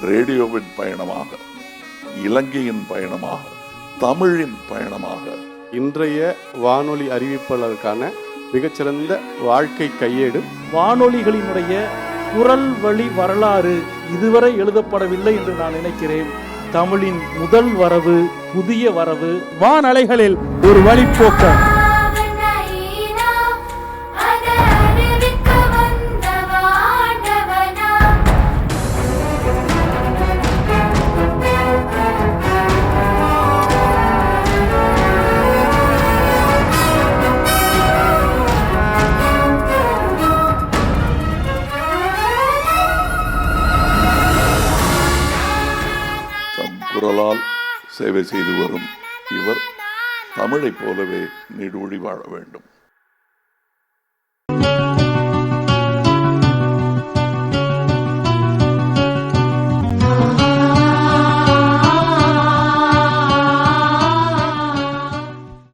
ரேடியோவின் பயணமாக இலங்கையின் பயணமாக தமிழின் பயணமாக. இன்றைய வானொலி அறிவிப்பாளருக்கான மிகச்சிறந்த வாழ்க்கை கையேடு. வானொலிகளினுடைய குரல் வழி வரலாறு இதுவரை எழுதப்படவில்லை என்று நான் நினைக்கிறேன். தமிழின் முதல் வரவு புதிய வரவு வானலைகளில் ஒரு வழிப்போக்கர் குரலால் சேவை செய்து வரும் இவர் தமிழைப் போலவே நீடூழி வாழ வேண்டும்.